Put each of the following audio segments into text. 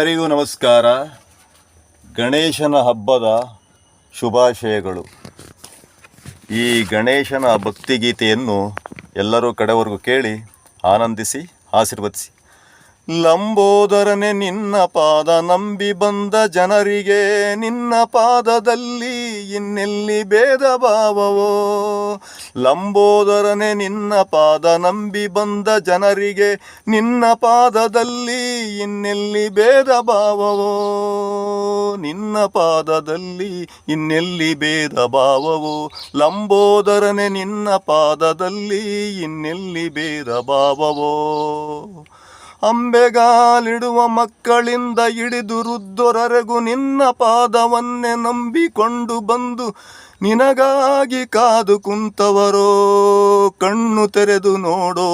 ಎಲ್ಲರಿಗೂ ನಮಸ್ಕಾರ. ಗಣೇಶನ ಹಬ್ಬದ ಶುಭಾಶಯಗಳು. ಈ ಗಣೇಶನ ಭಕ್ತಿಗೀತೆಯನ್ನು ಎಲ್ಲರೂ ಕಡೆವರೆಗೂ ಕೇಳಿ ಆನಂದಿಸಿ ಆಶೀರ್ವದಿಸಿ. ಲಂಬೋದರನೆ ನಿನ್ನ ಪಾದ ನಂಬಿ ಬಂದ ಜನರಿಗೆ, ನಿನ್ನ ಪಾದದಲ್ಲಿ ಇನ್ನೆಲ್ಲಿ ಭೇದ ಭಾವವೋ? ಲಂಬೋದರನೆ ನಿನ್ನ ಪಾದ ನಂಬಿ ಬಂದ ಜನರಿಗೆ, ನಿನ್ನ ಪಾದದಲ್ಲಿ ಇನ್ನೆಲ್ಲಿ ಭೇದ ಭಾವವೋ? ನಿನ್ನ ಪಾದದಲ್ಲಿ ಇನ್ನೆಲ್ಲಿ ಭೇದ ಭಾವವೋ? ಲಂಬೋದರನೆ ನಿನ್ನ ಪಾದದಲ್ಲಿ ಇನ್ನೆಲ್ಲಿ ಭೇದ ಭಾವವೋ? ಅಂಬೆಗಾಲಿಡುವ ಮಕ್ಕಳಿಂದ ಹಿಡಿದು ವೃದ್ಧರರೆಗೂ ನಿನ್ನ ಪಾದವನ್ನೇ ನಂಬಿಕೊಂಡು ಬಂದು ನಿನಗಾಗಿ ಕಾದು ಕುಂತವರೋ, ಕಣ್ಣು ತೆರೆದು ನೋಡೋ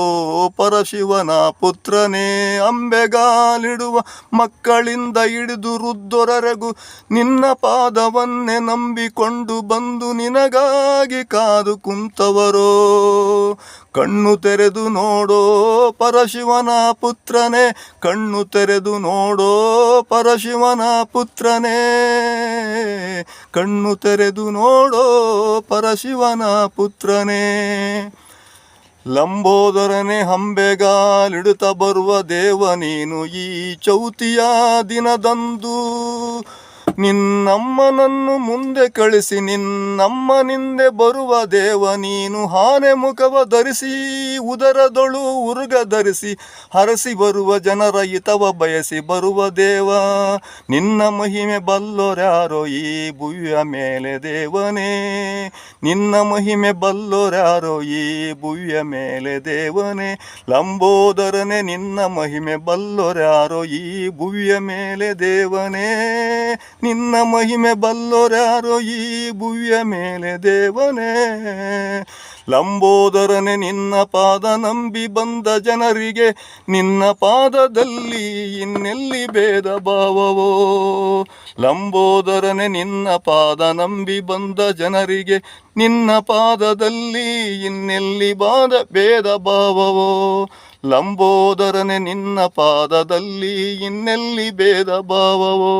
ಪರಶಿವನ ಪುತ್ರನೇ, ಅಂಬೆಗಾಲಿಡುವ ಮಕ್ಕಳಿಂದ ಹಿಡಿದು ವೃದ್ಧರರೆಗೂ ನಿನ್ನ ಪಾದವನ್ನೇ ನಂಬಿಕೊಂಡು ಬಂದು ನಿನಗಾಗಿ ಕಾದು ಕುಂತವರೋ, ಕಣ್ಣು ತೆರೆದು ನೋಡೋ ಪರಶಿವನ ಪುತ್ರನೇ, ಕಣ್ಣು ತೆರೆದು ನೋಡೋ ಪರಶಿವನ ಪುತ್ರನೇ, ಕಣ್ಣು ತೆರೆದು ನೋಡೋ ಪರಶಿವನ ಪುತ್ರನೇ. ಲಂಬೋದರನೆ ಹಂಬೆಗಾಲಿಡುತ್ತ ಬರುವ ದೇವ ನೀನು ಈ ಚೌತಿಯ ದಿನದಂದು. ನಿನ್ನಮ್ಮನನ್ನು ಮುಂದೆ ಕಳಿಸಿ ನಿನ್ನಮ್ಮನಿಂದೆ ಬರುವ ದೇವ, ನೀನು ಹಾನೆ ಮುಖವ ಧರಿಸಿ, ಉದರದೊಳು ಉರುಗ ಧರಿಸಿ, ಹರಸಿ ಬರುವ ಜನರ ಹಿತವ ಬಯಸಿ ಬರುವ ದೇವ, ನಿನ್ನ ಮಹಿಮೆ ಬಲ್ಲೋರ್ಯಾರೋ ಈ ಭುವಿಯ ಮೇಲೆ ದೇವನೇ, ನಿನ್ನ ಮಹಿಮೆ ಬಲ್ಲೋರ್ಯಾರೋ ಈ ಭುವಿಯ ಮೇಲೆ ದೇವನೇ, ಲಂಬೋದರನೆ ನಿನ್ನ ಮಹಿಮೆ ಬಲ್ಲೋರ್ಯಾರೋ ಈ ಭುವಿಯ ಮೇಲೆ ದೇವನೇ ನಿನ್ನ ಮಹಿಮೆ ಬಲ್ಲೋರ್ಯಾರೋ ಈ ಭುವಿಯ ಮೇಲೆ ದೇವನೇ. ಲಂಬೋದರನೆ, ನಿನ್ನ ಪಾದ ನಂಬಿ ಬಂದ ಜನರಿಗೆ ನಿನ್ನ ಪಾದದಲ್ಲಿ ಇನ್ನೆಲ್ಲಿ ಭೇದ ಭಾವವೋ. ಲಂಬೋದರನೆ, ನಿನ್ನ ಪಾದ ನಂಬಿ ಬಂದ ಜನರಿಗೆ ನಿನ್ನ ಪಾದದಲ್ಲಿ ಇನ್ನೆಲ್ಲಿ ಬಾದ ಭೇದ ಭಾವವೋ. ಲಂಬೋದರನೆ, ನಿನ್ನ ಪಾದದಲ್ಲಿ ಇನ್ನೆಲ್ಲಿ ಭೇದ ಭಾವವೋ.